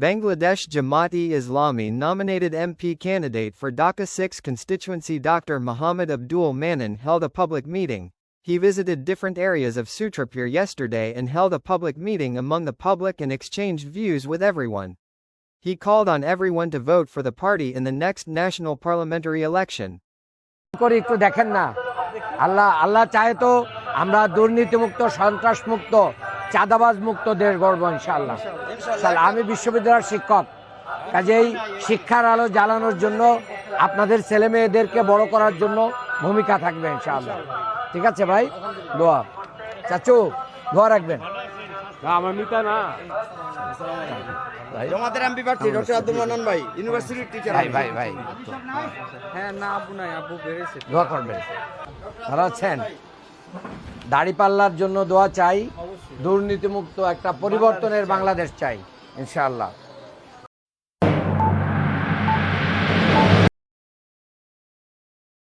Bangladesh Jamaat-e-Islami nominated MP candidate for Dhaka 6 constituency Dr. Muhammad Abdul Manan held a public meeting. He visited different areas of Sutrapur yesterday and held a public meeting among the public and exchanged views with everyone. He called on everyone to vote for the party in the next national parliamentary election. করে একটু দেখেন না আল্লাহ আল্লাহ চায় তো আমরা দুর্নীতিমুক্ত সন্ত্রাস মুক্ত চাঁদাবাজ মুক্ত দেশ গড়ব ইনশাআল্লাহ। ইনশাআল্লাহ, আমি বিশ্ববিদ্যালয়ের শিক্ষক। কাজেই শিক্ষার আলো জ্বালানোর জন্য আপনাদের ছেলে মেয়েদেরকে বড় করার জন্য ভূমিকা থাকবে ইনশাআল্লাহ। ঠিক আছে ভাই? দোয়া। চাচু দোয়া রাখবেন। আমার মিতা না। জমাতের এমপি প্রার্থী ডক্টর আব্দুল মান্নান ভাই ইউনিভার্সিটির টিচার ভাই ভাই ভাই। হ্যাঁ না আব্বু নাই আব্বু বেড়েছে। দোয়া করবেন। ভালো আছেন? দাড়িপাল্লার জন্য দোয়া চাই। দুর্নীতিমুক্ত একটা পরিবর্তনের বাংলাদেশ চাই ইনশাআল্লাহ।